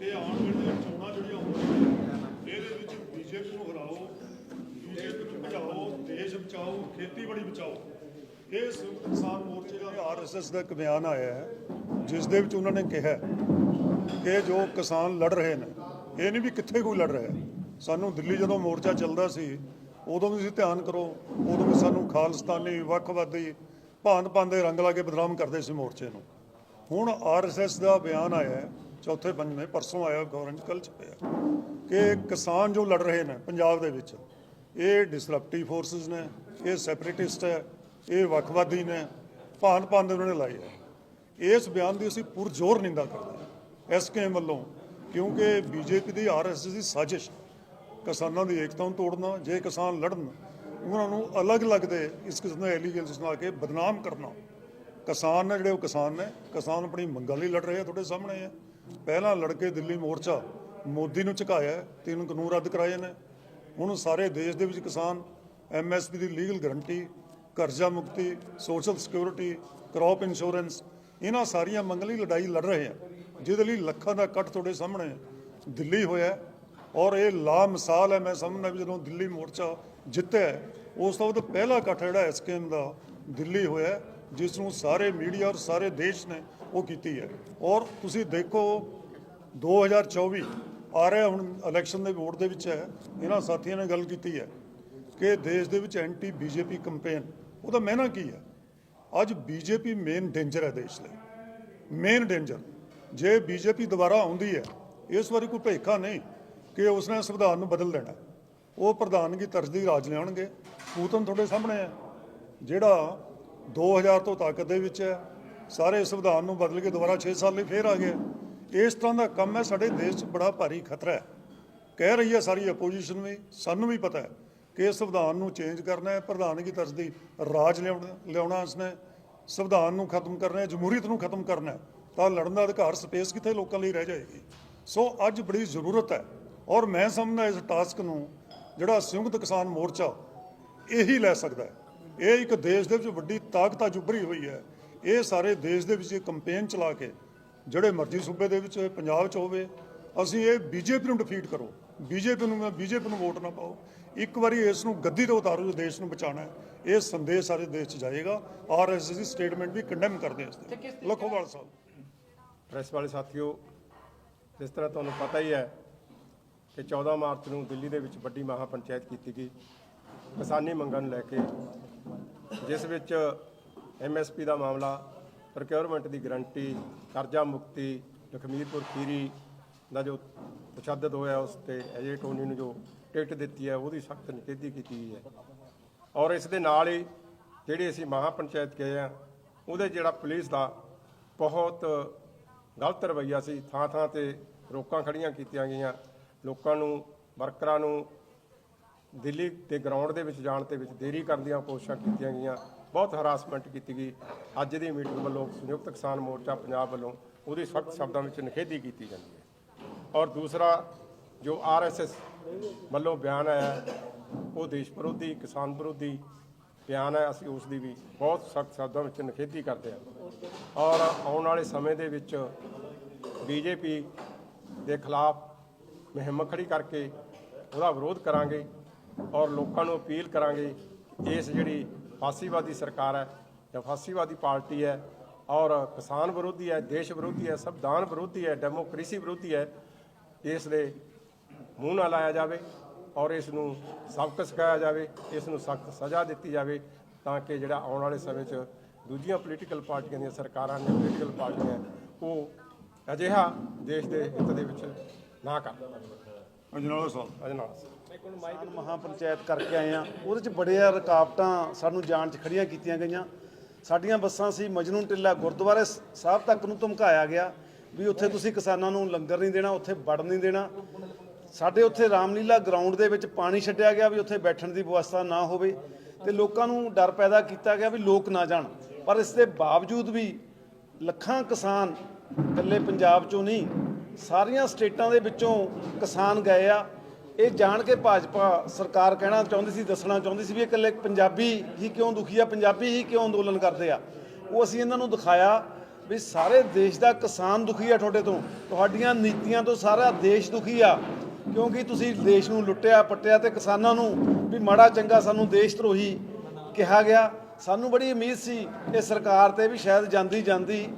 ਕਿ ਆਉਣ ਵੇਲੇ ਚੋਣਾਂ ਜਿਹੜੀਆਂ ਹੋਣਗੀਆਂ, ਇਹਦੇ ਵਿੱਚ ਬੀਜੇਪੀ ਨੂੰ ਹਰਾਓ, ਬੀਜੇਪੀ ਨੂੰ ਭਜਾਓ, ਦੇਸ਼ ਬਚਾਓ, ਖੇਤੀਬਾੜੀ ਬਚਾਓ। ਇਹ ਸੰਯੁਕਤ ਕਿਸਾਨ ਮੋਰਚੇ ਦਾ ਆਰਐਸਐਸ ਦਾ ਇੱਕ ਬਿਆਨ ਆਇਆ ਹੈ, ਜਿਸ ਦੇ ਵਿੱਚ ਉਹਨਾਂ ਨੇ ਕਿਹਾ ਕਿ ਜੋ ਕਿਸਾਨ ਲੜ ਰਹੇ ਨੇ, ਇਹ ਨਹੀਂ ਵੀ ਕਿੱਥੇ ਕੋਈ ਲੜ ਰਿਹਾ। ਸਾਨੂੰ ਦਿੱਲੀ ਜਦੋਂ ਮੋਰਚਾ ਚੱਲਦਾ ਸੀ, ਉਦੋਂ ਵੀ ਤੁਸੀਂ ਧਿਆਨ ਕਰੋ, ਉਦੋਂ ਵੀ ਸਾਨੂੰ ਖਾਲਿਸਤਾਨੀ, ਵੱਖਵਾਦੀ ਭਾਂਤ ਭਾਂਤ ਦੇ ਰੰਗ ਲਾ ਕੇ ਬਦਨਾਮ ਕਰਦੇ ਸੀ ਮੋਰਚੇ ਨੂੰ। ਹੁਣ ਆਰਐਸਐਸ ਦਾ ਬਿਆਨ ਆਇਆ ਚੌਥੇ ਪੰਜਵੇਂ, ਪਰਸੋਂ ਆਇਆ ਗੌਰੰਜ ਕੱਲ ਚ ਪਿਆ। ਕਿ ਕਿਸਾਨ ਜੋ ਲੜ ਰਹੇ ਨੇ ਪੰਜਾਬ ਦੇ ਵਿੱਚ, ਇਹ ਡਿਸਰਪਟਿਵ ਫੋਰਸਸ ਨੇ, ਇਹ ਸੈਪਰੇਟਿਸਟ ਹੈ, ਇਹ ਵੱਖਵਾਦੀ ਨੇ, ਭਾਂਤ ਭਾਂਤ ਦੇ ਉਹਨਾਂ ਨੇ ਲਾਏ ਹੈ ਇਸ ਬਿਆਨ ਦੀ ਅਸੀਂ ਪੁਰਜ਼ੋਰ ਨਿੰਦਾ ਕਰਦੇ ਹਾਂ। ਐਸਕੇਐਮ ਵੱਲੋਂ, ਕਿਉਂਕਿ ਬੀਜੇਪੀ ਦੀ ਆਰਐਸਐਸ ਦੀ ਸਾਜ਼ਿਸ਼, ਕਿਸਾਨਾਂ ਦੀ ਏਕਤਾ ਨੂੰ ਤੋੜਨਾ, ਜੇ ਕਿਸਾਨ ਲੜਨ, ਉਹਨਾਂ ਨੂੰ ਅਲੱਗ-ਅਲੱਗ ਦੇ ਇਸ ਕਿਸਮ ਦੇ ਐਲੀਗੇਸ਼ਨਸ ਨਾਲ ਕੇ ਬਦਨਾਮ ਕਰਨਾ। ਕਿਸਾਨ ਨੇ ਜਿਹੜੇ ਉਹ ਕਿਸਾਨ ਨੇ, ਕਿਸਾਨ ਆਪਣੀ ਮੰਗਾਂ ਲਈ ਲੜ ਰਹੇ ਆ, ਤੁਹਾਡੇ ਸਾਹਮਣੇ ਆ। ਪਹਿਲਾਂ ਲੜਕੇ ਦਿੱਲੀ ਮੋਰਚਾ ਮੋਦੀ ਨੂੰ ਝੁਕਾਇਆ, ਤਿੰਨ ਕਾਨੂੰਨ ਰੱਦ ਕਰਾਏ ਨੇ। ਹੁਣ ਸਾਰੇ ਦੇਸ਼ ਦੇ ਵਿੱਚ ਕਿਸਾਨ ਐਮਐਸਪੀ ਦੀ ਲੀਗਲ ਗਰੰਟੀ ਕਰਜ਼ਾ ਮੁਕਤੀ ਸੋਸ਼ਲ ਸਿਕਿਉਰਿਟੀ ਕ੍ਰੌਪ ਇੰਸ਼ੋਰੈਂਸ ਇਹਨਾਂ ਸਾਰੀਆਂ ਮੰਗਾਂ ਲਈ ਲੜਾਈ ਲੜ ਰਹੇ ਆ। ਜਿਹਦੇ ਲਈ ਲੱਖਾਂ ਦਾ ਇਕੱਠ ਤੁਹਾਡੇ ਸਾਹਮਣੇ ਦਿੱਲੀ ਹੋਇਆ ਔਰ ਇਹ ਲਾ ਮਿਸਾਲ ਹੈ। ਮੈਂ ਸਮਝਦਾ ਵੀ ਜਦੋਂ ਦਿੱਲੀ ਮੋਰਚਾ ਜਿੱਤਿਆ ਉਸ ਤੋਂ ਬਾਅਦ ਪਹਿਲਾ ਇਕੱਠ ਜਿਹੜਾ ਐਸਕੇਐਮ ਦਾ ਦਿੱਲੀ ਹੋਇਆ ਜਿਸ ਨੂੰ ਸਾਰੇ ਮੀਡੀਆ ਔਰ ਸਾਰੇ ਦੇਸ਼ ਨੇ ਉਹ ਕੀਤੀ ਹੈ। ਔਰ ਤੁਸੀਂ ਦੇਖੋ 2024 ਆ ਰਿਹਾ ਹੁਣ ਇਲੈਕਸ਼ਨ ਦੇ ਵੋਟ ਦੇ ਵਿੱਚ ਹੈ। ਇਹਨਾਂ ਸਾਥੀਆਂ ਨੇ ਗੱਲ ਕੀਤੀ ਹੈ ਕਿ ਦੇਸ਼ ਦੇ ਵਿੱਚ ਐਂਟੀ ਬੀਜੇਪੀ ਕੈਂਪੇਨ ਉਹਦਾ ਮਹਿਨਾ ਕੀ ਹੈ? ਅੱਜ ਬੀਜੇਪੀ ਮੇਨ ਡੇਂਜਰ ਹੈ ਦੇਸ਼ ਲਈ। ਮੇਨ ਡੇਂਜਰ ਜੇ ਬੀਜੇਪੀ ਦੁਬਾਰਾ ਆਉਂਦੀ ਹੈ, ਇਸ ਵਾਰੀ ਕੋਈ ਭੇਖਾ ਨਹੀਂ ਕਿ ਉਸਨੇ ਸੰਵਿਧਾਨ ਨੂੰ ਬਦਲ ਦੇਣਾ। ਉਹ ਪ੍ਰਧਾਨਗੀ ਤਰਜ਼ ਦੀ ਰਾਜ ਲਿਆਉਣਗੇ। ਪੂਤਨ ਤੁਹਾਡੇ ਸਾਹਮਣੇ ਹੈ। ਜਿਹੜਾ 2000 ਤੋਂ ਤਾਕਤ ਦੇ ਵਿੱਚ ਹੈ। ਸਾਰੇ ਸੰਵਿਧਾਨ ਨੂੰ ਬਦਲ ਕੇ ਦੁਬਾਰਾ 6 ਸਾਲ ਲਈ ਫੇਰ ਆ ਗਏ। ਇਸ ਤਰ੍ਹਾਂ ਦਾ ਕੰਮ ਹੈ, ਸਾਡੇ ਦੇਸ਼ 'ਚ ਬੜਾ ਭਾਰੀ ਖਤਰਾ ਹੈ। ਕਹਿ ਰਹੀ ਹੈ ਸਾਰੀ ਆਪੋਜੀਸ਼ਨ ਵੀ, ਸਾਨੂੰ ਵੀ ਪਤਾ ਹੈ ਕਿ ਇਸ ਸੰਵਿਧਾਨ ਨੂੰ ਚੇਂਜ ਕਰਨਾ ਹੈ, ਪ੍ਰਧਾਨਗੀ ਤਰਜ਼ ਦੀ ਰਾਜ ਲਿਆਉਣਾ ਲਿਆਉਣਾ ਉਸਨੇ। ਸੰਵਿਧਾਨ ਨੂੰ ਖਤਮ ਕਰਨਾ ਹੈ, ਜਮਹੂਰੀਅਤ ਨੂੰ ਖਤਮ ਕਰਨਾ ਹੈ। ਤਾਂ ਲੜਨ ਦਾ ਅਧਿਕਾਰ ਸਪੇਸ ਕਿੱਥੇ ਲੋਕਾਂ ਲਈ ਰਹਿ ਜਾਏਗੀ? ਸੋ ਅੱਜ ਬੜੀ ਜ਼ਰੂਰਤ ਹੈ ਔਰ ਮੈਂ ਸਮਝਦਾ ਇਸ ਟਾਸਕ ਨੂੰ ਜਿਹੜਾ ਸੰਯੁਕਤ ਕਿਸਾਨ ਮੋਰਚਾ ਇਹੀ ਲੈ ਸਕਦਾ ਹੈ। ਇਹ ਇੱਕ ਦੇਸ਼ ਦੇ ਵਿੱਚ ਵੱਡੀ ਤਾਕਤ ਅੱਜ ਉੱਭਰੀ ਹੋਈ ਹੈ। ਇਹ ਸਾਰੇ ਦੇਸ਼ ਦੇ ਵਿੱਚ ਇਹ ਕੰਪੇਨ ਚਲਾ ਕੇ, ਜਿਹੜੇ ਮਰਜ਼ੀ ਸੂਬੇ ਦੇ ਵਿੱਚ ਹੋਵੇ ਪੰਜਾਬ 'ਚ ਹੋਵੇ, ਅਸੀਂ ਇਹ ਬੀਜੇਪੀ ਨੂੰ ਡਿਫੀਟ ਕਰੋ। ਬੀਜੇਪੀ ਨੂੰ, ਮੈਂ ਬੀਜੇਪੀ ਨੂੰ ਵੋਟ ਨਾ ਪਾਓ। ਇੱਕ ਵਾਰੀ ਇਸ ਨੂੰ ਗੱਦੀ ਤੋਂ ਉਤਾਰੋ, ਜੋ ਦੇਸ਼ ਨੂੰ ਬਚਾਉਣਾ ਹੈ। ਇਹ ਸੰਦੇਸ਼ ਸਾਰੇ ਦੇਸ਼ 'ਚ ਜਾਏਗਾ। ਆਰਐਸਐਸ ਦੀ ਸਟੇਟਮੈਂਟ ਵੀ ਕੰਡੈਮ ਕਰਦੇ ਇਸ ਤੇ। ਲਖੋਵਾਲ ਸਾਹਿਬ। ਪ੍ਰੈਸ ਵਾਲੇ ਸਾਥੀਓ, ਜਿਸ ਤਰ੍ਹਾਂ ਤੁਹਾਨੂੰ ਪਤਾ ਹੀ ਹੈ ਕਿ 14 ਮਾਰਚ ਨੂੰ ਦਿੱਲੀ ਦੇ ਵਿੱਚ ਵੱਡੀ ਮਹਾ ਪੰਚਾਇਤ ਕੀਤੀ ਗਈ। ਕਿਸਾਨੀ ਮੰਗਾਂ ਨੂੰ ਲੈ ਕੇ ਜਿਸ ਵਿੱਚ ਐਮਐਸਪੀ ਦਾ ਮਾਮਲਾ ਪ੍ਰੋਕਿਉਰਮੈਂਟ ਦੀ ਗਰੰਟੀ ਕਰਜ਼ਾ ਮੁਕਤੀ, ਲਖਮੀਰਪੁਰ ਖੀਰੀ ਦਾ ਜੋ ਤਸ਼ੱਦਦ ਹੋਇਆ ਉਸ ਤੇ ਅਜੇ ਟੋਨੀ ਨੂੰ ਜੋ ਟਿਕਟ ਦਿੱਤੀ ਹੈ, ਉਹਦੀ ਸਖਤ ਨਿਖੇਧੀ ਕੀਤੀ ਗਈ ਹੈ। ਔਰ ਇਸ ਦੇ ਨਾਲ ਹੀ ਜਿਹੜੀ ਅਸੀਂ ਮਹਾ ਪੰਚਾਇਤ ਗਏ ਆ, ਉਹਦੇ ਜਿਹੜਾ ਪੁਲਿਸ ਦਾ ਬਹੁਤ ਗਲਤ ਰਵੱਈਆ ਸੀ ਥਾਂ ਥਾਂ ਤੇ ਰੋਕਾਂ ਖੜੀਆਂ ਕੀਤੀਆਂ ਗਈਆਂ। ਲੋਕਾਂ ਨੂੰ, ਵਰਕਰਾਂ ਨੂੰ ਦਿੱਲੀ ਦੇ ਗਰਾਊਂਡ ਦੇ ਵਿੱਚ ਜਾਣ ਤੇ ਵਿੱਚ ਦੇਰੀ ਕਰਨ ਦੀਆਂ ਕੋਸ਼ਿਸ਼ਾਂ ਕੀਤੀਆਂ ਗਈਆਂ। ਬਹੁਤ ਹਰਾਸਮੈਂਟ ਕੀਤੀ ਗਈ। ਅੱਜ ਦੀ ਮੀਟਿੰਗ ਵੱਲੋਂ ਸੰਯੁਕਤ ਕਿਸਾਨ ਮੋਰਚਾ ਪੰਜਾਬ ਵੱਲੋਂ ਉਹਦੀ ਸਖਤ ਸ਼ਬਦਾਂ ਵਿੱਚ ਨਿਖੇਧੀ ਕੀਤੀ ਜਾਂਦੀ ਹੈ। ਔਰ ਦੂਸਰਾ, ਜੋ ਆਰਐਸਐਸ ਵੱਲੋਂ ਬਿਆਨ ਆਇਆ ਉਹ ਦੇਸ਼ ਵਿਰੋਧੀ, ਕਿਸਾਨ ਵਿਰੋਧੀ ਬਿਆਨ ਹੈ। ਅਸੀਂ ਉਸ ਦੀ ਵੀ ਬਹੁਤ ਸਖਤ ਸ਼ਬਦਾਂ ਵਿੱਚ ਨਿਖੇਧੀ ਕਰਦੇ ਹਾਂ। ਔਰ ਆਉਣ ਵਾਲੇ ਸਮੇਂ ਦੇ ਵਿੱਚ ਬੀਜੇਪੀ ਦੇ ਖਿਲਾਫ ਮੁਹਿੰਮ ਖੜੀ ਕਰਕੇ ਉਹਦਾ ਵਿਰੋਧ ਕਰਾਂਗੇ। ਔਰ ਲੋਕਾਂ ਨੂੰ ਅਪੀਲ ਕਰਾਂਗੇ ਇਸ ਜਿਹੜੀ ਫਾਸੀਵਾਦੀ ਸਰਕਾਰ ਹੈ ਜਾਂ ਫਾਸੀਵਾਦੀ ਪਾਰਟੀ ਹੈ ਔਰ ਕਿਸਾਨ ਵਿਰੋਧੀ ਹੈ ਦੇਸ਼ ਵਿਰੋਧੀ ਹੈ ਸੰਵਿਧਾਨ ਵਿਰੋਧੀ ਹੈ ਡੈਮੋਕ੍ਰੇਸੀ ਵਿਰੋਧੀ ਹੈ ਇਸ ਦੇ ਮੂੰਹ ਨਾ ਲਾਇਆ ਜਾਵੇ ਔਰ ਇਸ ਨੂੰ ਸਬਕ ਸਿਖਾਇਆ ਜਾਵੇ ਇਸ ਨੂੰ ਸਖਤ ਸਜ਼ਾ ਦਿੱਤੀ ਜਾਵੇ ਤਾਂ ਕਿ ਜਿਹੜਾ ਆਉਣ ਵਾਲੇ ਸਮੇਂ 'ਚ ਦੂਜੀਆਂ ਪੋਲੀਟੀਕਲ ਪਾਰਟੀਆਂ ਦੀਆਂ ਸਰਕਾਰਾਂ ਨੇ ਪੋਲੀਟੀਕਲ ਪਾਰਟੀਆਂ ਉਹ ਅਜਿਹਾ ਦੇਸ਼ ਦੇ ਹਿੱਤ ਦੇ ਵਿੱਚ ਨਾ ਕਰਨ ਅਜਨਾਲਾ ਸਾਹਿਬ। ਅਜਨਾਲਾ ਕਿਸਾਨ ਮਹਾ ਪੰਚਾਇਤ ਕਰਕੇ ਆਏ ਆ ਉਹਦੇ ਚ ਬੜੀਆਂ ਰੁਕਾਵਟਾਂ ਸਾਨੂੰ ਜਾਣ ਚ ਖੜੀਆਂ ਕੀਤੀਆਂ ਗਈਆਂ। ਸਾਡੀਆਂ ਬੱਸਾਂ ਸੀ ਮਜਨੂ ਟਿੱਲਾ ਗੁਰਦੁਆਰੇ ਸਾਹਿਬ ਤੱਕ ਨੂੰ ਧਮਕਾਇਆ ਗਿਆ ਵੀ ਉੱਥੇ ਤੁਸੀਂ ਕਿਸਾਨਾਂ ਨੂੰ ਲੰਗਰ ਨਹੀਂ ਦੇਣਾ, ਉੱਥੇ ਵੜ ਨਹੀਂ ਦੇਣਾ। ਸਾਡੇ ਉੱਥੇ ਰਾਮਲੀਲਾ ਗਰਾਊਂਡ ਦੇ ਵਿੱਚ ਪਾਣੀ ਛੱਡਿਆ ਗਿਆ ਵੀ ਉੱਥੇ ਬੈਠਣ ਦੀ ਵਿਵਸਥਾ ਨਾ ਹੋਵੇ ਤੇ ਲੋਕਾਂ ਨੂੰ ਡਰ ਪੈਦਾ ਕੀਤਾ ਗਿਆ ਵੀ ਲੋਕ ਨਾ ਜਾਣ। ਪਰ ਇਸ ਦੇ ਬਾਵਜੂਦ ਵੀ ਲੱਖਾਂ ਕਿਸਾਨ ਇਕੱਲੇ ਪੰਜਾਬ ਚੋਂ ਨਹੀਂ, ਸਾਰੀਆਂ ਸਟੇਟਾਂ ਦੇ ਵਿੱਚੋਂ ਕਿਸਾਨ ਗਏ ਆ। ਇਹ ਜਾਣ ਕੇ ਭਾਜਪਾ ਸਰਕਾਰ ਕਹਿਣਾ ਚਾਹੁੰਦੀ ਸੀ, ਦੱਸਣਾ ਚਾਹੁੰਦੀ ਸੀ ਵੀ ਇਕੱਲੇ ਪੰਜਾਬੀ ਹੀ ਕਿਉਂ ਦੁਖੀ ਆ, ਪੰਜਾਬੀ ਹੀ ਕਿਉਂ ਅੰਦੋਲਨ ਕਰਦੇ ਆ? ਉਹ ਅਸੀਂ ਇਹਨਾਂ ਨੂੰ ਦਿਖਾਇਆ ਵੀ ਸਾਰੇ ਦੇਸ਼ ਦਾ ਕਿਸਾਨ ਦੁਖੀ ਆ ਤੁਹਾਡੇ ਤੋਂ। ਤੁਹਾਡੀਆਂ ਨੀਤੀਆਂ ਤੋਂ ਸਾਰਾ ਦੇਸ਼ ਦੁਖੀ ਆ। ਕਿਉਂਕਿ ਤੁਸੀਂ ਦੇਸ਼ ਨੂੰ ਲੁੱਟਿਆ, ਪੱਟਿਆ ਤੇ ਕਿਸਾਨਾਂ ਨੂੰ ਵੀ ਮਾੜਾ ਚੰਗਾ ਸਾਨੂੰ ਦੇਸ਼ ਧਰੋਹੀ ਕਿਹਾ ਗਿਆ। ਸਾਨੂੰ ਬੜੀ ਉਮੀਦ ਸੀ ਇਹ ਸਰਕਾਰ ਤੇ ਵੀ ਸ਼ਾਇਦ ਜਾਂਦੀ ਜਾਂਦੀ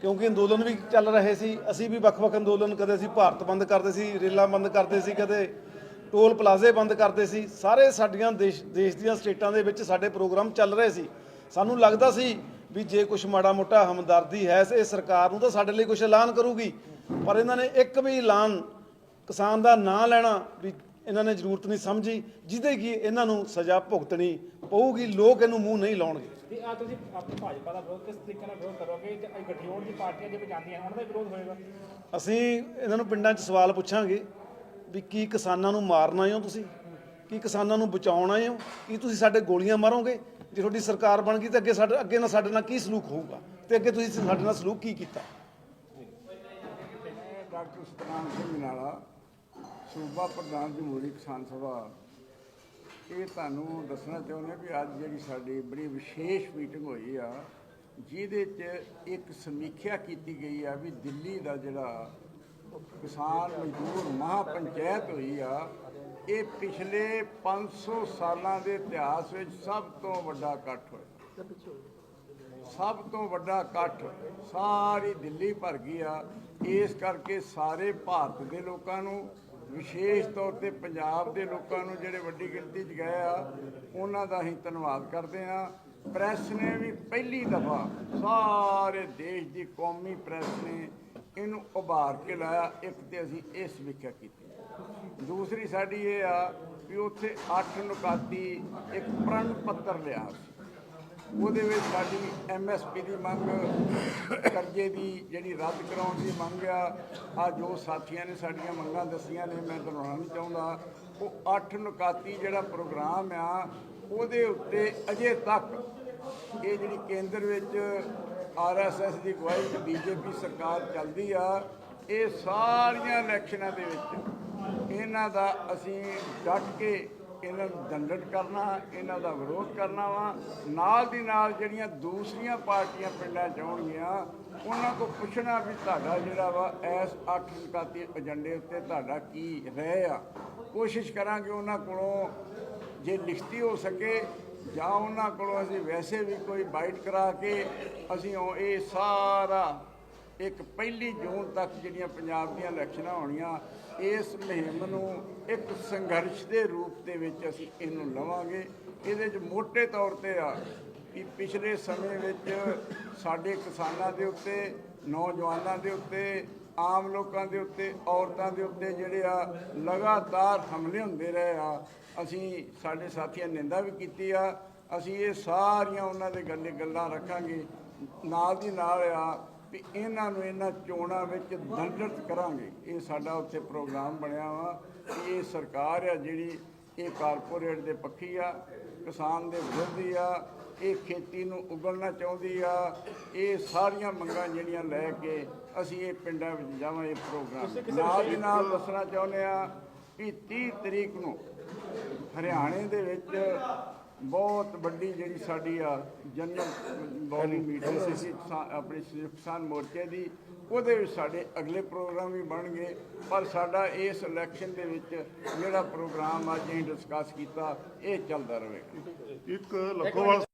ਕਿਉਂਕਿ ਅੰਦੋਲਨ ਵੀ ਚੱਲ ਰਹੇ ਸੀ। ਅਸੀਂ ਵੀ ਵੱਖ-ਵੱਖ ਅੰਦੋਲਨ ਕਦੇ ਅਸੀਂ ਭਾਰਤ ਬੰਦ ਕਰਦੇ ਸੀ, ਰੇਲਾਂ ਬੰਦ ਕਰਦੇ ਸੀ ਕਦੇ। ਟੋਲ ਪਲਾਜ਼ੇ ਬੰਦ ਕਰਦੇ ਸੀ ਸਾਰੇ ਸਾਡੀਆਂ ਦੇਸ਼ ਦੇਸ਼ ਦੀਆਂ ਸਟੇਟਾਂ ਦੇ ਵਿੱਚ ਸਾਡੇ ਪ੍ਰੋਗਰਾਮ ਚੱਲ ਰਹੇ ਸੀ। ਸਾਨੂੰ ਲੱਗਦਾ ਸੀ ਵੀ ਜੇ ਕੁਝ ਮਾੜਾ ਮੋਟਾ ਹਮਦਰਦੀ ਹੈ ਇਹ ਸਰਕਾਰ ਨੂੰ ਤਾਂ ਸਾਡੇ ਲਈ ਕੁਝ ਐਲਾਨ ਕਰੂਗੀ। ਪਰ ਇਹਨਾਂ ਨੇ ਇੱਕ ਵੀ ਐਲਾਨ ਕਿਸਾਨ ਦਾ ਨਾਂ ਲੈਣਾ ਵੀ ਇਹਨਾਂ ਨੇ ਜ਼ਰੂਰਤ ਨਹੀਂ ਸਮਝੀ ਜਿਹਦੇ ਕੀ ਇਹਨਾਂ ਨੂੰ ਸਜ਼ਾ ਭੁਗਤਣੀ ਪਊਗੀ ਲੋਕ ਇਹਨੂੰ ਮੂੰਹ ਨਹੀਂ ਲਾਉਣਗੇ। ਤੇ ਆ ਤੁਸੀਂ ਆਪਣੀ ਭਾਜਪਾ ਦਾ ਵਿਰੋਧ ਕਿਸ ਤਰੀਕੇ ਨਾਲ ਵਿਰੋਧ ਕਰੋਗੇ? ਤੇ ਇਹ ਗਠਜੋੜ ਦੀ ਪਾਰਟੀਆਂ ਜਿਵੇਂ ਜਾਂਦੀਆਂ ਉਹਨਾਂ ਦਾ ਵੀ ਵਿਰੋਧ ਹੋਏਗਾ। ਅਸੀਂ ਇਹਨਾਂ ਨੂੰ ਪਿੰਡਾਂ 'ਚ ਸਵਾਲ ਪੁੱਛਾਂਗੇ। ਵੀ ਕੀ ਕਿਸਾਨਾਂ ਨੂੰ ਮਾਰਨ ਆਏ ਹੋ ਤੁਸੀਂ? ਕੀ ਕਿਸਾਨਾਂ ਨੂੰ ਬਚਾਉਣ ਆਏ ਹੋ? ਕੀ ਤੁਸੀਂ ਸਾਡੇ ਗੋਲੀਆਂ ਮਾਰੋਗੇ? ਜੇ ਤੁਹਾਡੀ ਸਰਕਾਰ ਬਣ ਗਈ ਤਾਂ ਅੱਗੇ ਸਾਡੇ ਅੱਗੇ ਨਾਲ ਸਾਡੇ ਨਾਲ ਕੀ ਸਲੂਕ ਹੋਊਗਾ? ਤੇ ਅੱਗੇ ਤੁਸੀਂ ਸਾਡੇ ਨਾਲ ਸਲੂਕ ਕੀ ਕੀਤਾ? ਮੈਂ ਡਾਕਟਰ ਸਤਨਾਮ ਸਿੰਘ ਨਾਲਾ ਸੂਬਾ ਪ੍ਰਧਾਨ ਜਮਹੂਰੀ ਕਿਸਾਨ ਸਭਾ। ਇਹ ਤੁਹਾਨੂੰ ਦੱਸਣਾ ਚਾਹੁੰਦੇ ਵੀ ਅੱਜ ਜਿਹੜੀ ਸਾਡੀ ਬੜੀ ਵਿਸ਼ੇਸ਼ ਮੀਟਿੰਗ ਹੋਈ ਆ, ਜਿਹਦੇ 'ਚ ਇੱਕ ਸਮੀਖਿਆ ਕੀਤੀ ਗਈ ਆ ਵੀ ਦਿੱਲੀ ਦਾ ਜਿਹੜਾ ਕਿਸਾਨ ਮਜ਼ਦੂਰ ਮਹਾ ਪੰਚਾਇਤ ਹੋਈ ਆ, ਇਹ ਪਿਛਲੇ 500 ਸਾਲਾਂ ਦੇ ਇਤਿਹਾਸ ਵਿੱਚ ਸਭ ਤੋਂ ਵੱਡਾ ਇਕੱਠ ਹੋਇਆ। ਸਭ ਤੋਂ ਵੱਡਾ ਇਕੱਠ ਸਾਰੀ ਦਿੱਲੀ ਭਰ ਗਈ ਆ। ਇਸ ਕਰਕੇ ਸਾਰੇ ਭਾਰਤ ਦੇ ਲੋਕਾਂ ਨੂੰ, ਵਿਸ਼ੇਸ਼ ਤੌਰ ਤੇ ਪੰਜਾਬ ਦੇ ਲੋਕਾਂ ਨੂੰ ਜਿਹੜੇ ਵੱਡੀ ਗਿਣਤੀ 'ਚ ਗਏ ਆ, ਉਹਨਾਂ ਦਾ ਅਸੀਂ ਧੰਨਵਾਦ ਕਰਦੇ ਆ। ਪ੍ਰੈਸ ਨੇ ਵੀ ਪਹਿਲੀ ਦਫਾ ਸਾਰੇ ਦੇਸ਼ ਦੀ ਕੌਮੀ ਪ੍ਰੈਸ ਨੇ ਇਹਨੂੰ ਉਭਾਰ ਕੇ ਲਾਇਆ, ਇੱਕ ਤੇ ਅਸੀਂ ਇਹ ਸਮੀਖਿਆ ਕੀਤੀ। ਦੂਸਰੀ ਸਾਡੀ ਇਹ ਆ ਵੀ ਉੱਥੇ ਅੱਠ ਨੁਕਾਤੀ, ਇੱਕ ਪ੍ਰਣ ਪੱਤਰ ਲਿਆ ਸੀ। ਉਹਦੇ ਵਿੱਚ ਸਾਡੀ ਐਮਐਸਪੀ ਦੀ ਮੰਗ, ਕਰਜ਼ੇ ਦੀ ਜਿਹੜੀ ਰੱਦ ਕਰਾਉਣ ਦੀ ਮੰਗ ਆ ਆ ਜੋ ਸਾਥੀਆਂ ਨੇ ਸਾਡੀਆਂ ਮੰਗਾਂ ਦੱਸੀਆਂ ਨੇ, ਮੈਂ ਦੁਹਰਾਉਣਾ ਨਹੀਂ ਚਾਹੁੰਦਾ। ਉਹ ਅੱਠ ਨੁਕਾਤੀ ਜਿਹੜਾ ਪ੍ਰੋਗਰਾਮ ਆ, ਉਹਦੇ ਉੱਤੇ ਅਜੇ ਤੱਕ ਇਹ ਜਿਹੜੀ ਕੇਂਦਰ ਵਿੱਚ ਆਰਐਸਐਸ ਦੀ ਅਗਵਾਈ ਵਿੱਚ ਬੀਜੇਪੀ ਸਰਕਾਰ ਚੱਲਦੀ ਆ, ਇਹ ਸਾਰੀਆਂ ਇਲੈਕਸ਼ਨਾਂ ਦੇ ਵਿੱਚ ਇਹਨਾਂ ਦਾ ਅਸੀਂ ਡਟ ਕੇ ਇਹਨਾਂ ਨੂੰ ਦੰਡਟ ਕਰਨਾ, ਇਹਨਾਂ ਦਾ ਵਿਰੋਧ ਕਰਨਾ ਵਾ। ਨਾਲ ਦੀ ਨਾਲ ਜਿਹੜੀਆਂ ਦੂਸਰੀਆਂ ਪਾਰਟੀਆਂ ਪਿੰਡਾਂ ਚ ਆਉਣਗੀਆਂ, ਉਹਨਾਂ ਕੋ ਪੁੱਛਣਾ ਵੀ ਤੁਹਾਡਾ ਜਿਹੜਾ ਵਾ, ਇਸ ਅੱਠ ਨਿਕਾਤੀ ਏਜੰਡੇ ਉੱਤੇ ਤੁਹਾਡਾ ਕੀ ਰਹਿ ਆ। ਕੋਸ਼ਿਸ਼ ਕਰਾਂਗੇ ਉਹਨਾਂ ਕੋਲੋਂ ਜੇ ਲਿਖਤੀ ਹੋ ਸਕੇ ਜਾਂ ਉਹਨਾਂ ਕੋਲੋਂ ਅਸੀਂ ਵੈਸੇ ਵੀ ਕੋਈ ਬਾਈਟ ਕਰਾ ਕੇ ਅਸੀਂ ਉਹ ਇਹ ਸਾਰਾ ਇੱਕ ਪਹਿਲੀ ਜੂਨ ਤੱਕ ਜਿਹੜੀਆਂ ਪੰਜਾਬ ਦੀਆਂ ਇਲੈਕਸ਼ਨਾਂ ਹੋਣੀਆਂ, ਇਸ ਮੁਹਿੰਮ ਨੂੰ ਇੱਕ ਸੰਘਰਸ਼ ਦੇ ਰੂਪ ਦੇ ਵਿੱਚ ਅਸੀਂ ਇਹਨੂੰ ਲਵਾਂਗੇ। ਇਹਦੇ 'ਚ ਮੋٹے ਤੌਰ ਤੇ ਆ ਕਿ ਪਿਛਲੇ ਸਮੇਂ ਵਿੱਚ ਸਾਡੇ ਕਿਸਾਨਾਂ ਦੇ ਉੱਤੇ, ਨੌਜਵਾਨਾਂ ਦੇ ਉੱਤੇ ਆਮ ਲੋਕਾਂ ਦੇ ਉੱਤੇ, ਔਰਤਾਂ ਦੇ ਉੱਤੇ ਜਿਹੜੇ ਆ, ਲਗਾਤਾਰ ਹਮਲੇ ਹੁੰਦੇ ਰਹੇ ਆ। ਅਸੀਂ, ਸਾਡੇ ਸਾਥੀਆਂ ਨਿੰਦਾ ਵੀ ਕੀਤੀ ਆ। ਅਸੀਂ ਇਹ ਸਾਰੀਆਂ ਉਹਨਾਂ ਦੇ ਗੱਲੇ ਗੱਲਾਂ ਰੱਖਾਂਗੇ। ਨਾਲ ਦੀ ਨਾਲ ਆ ਵੀ ਇਹਨਾਂ ਨੂੰ ਇਹਨਾਂ ਚੋਣਾਂ ਵਿੱਚ ਦੰਡਤ ਕਰਾਂਗੇ। ਇਹ ਸਾਡਾ ਉੱਥੇ ਪ੍ਰੋਗਰਾਮ ਬਣਿਆ ਵਾ ਇਹ ਸਰਕਾਰ ਆ ਜਿਹੜੀ ਇਹ ਕਾਰਪੋਰੇਟ ਦੇ ਪੱਖੀ ਆ ਕਿਸਾਨ ਦੇ ਵਿਰੋਧੀ ਆ ਇਹ ਖੇਤੀ ਨੂੰ ਉਗਲਣਾ ਚਾਹੁੰਦੀ ਆ ਇਹ ਸਾਰੀਆਂ ਮੰਗਾਂ ਜਿਹੜੀਆਂ ਲੈ ਕੇ ਅਸੀਂ ਇਹ ਪਿੰਡਾਂ ਵਿੱਚ ਜਾਵਾਂ ਇਹ ਪ੍ਰੋਗਰਾਮ। ਨਾਲ ਦੀ ਨਾਲ ਦੱਸਣਾ ਚਾਹੁੰਦੇ ਆ ਕਿ 30 ਤਰੀਕ ਨੂੰ ਹਰਿਆਣੇ ਦੇ ਵਿੱਚ ਬਹੁਤ ਵੱਡੀ ਜਿਹੜੀ ਸਾਡੀ ਆ ਜਨਰਲ ਬੋਡੀ ਮੀਟਿੰਗ ਸੀ ਆਪਣੀ ਸੰਯੁਕਤ ਕਿਸਾਨ ਮੋਰਚੇ ਦੀ ਉਹਦੇ ਵਿੱਚ ਸਾਡੇ ਅਗਲੇ ਪ੍ਰੋਗਰਾਮ ਵੀ ਬਣਨਗੇ ਪਰ ਸਾਡਾ ਇਸ ਇਲੈਕਸ਼ਨ ਦੇ ਵਿੱਚ ਜਿਹੜਾ ਪ੍ਰੋਗਰਾਮ ਅੱਜ ਅਸੀਂ ਡਿਸਕਸ ਕੀਤਾ ਇਹ ਚੱਲਦਾ ਰਹੇਗਾ। ਇੱਕ ਲੱਖੋਵਾਲ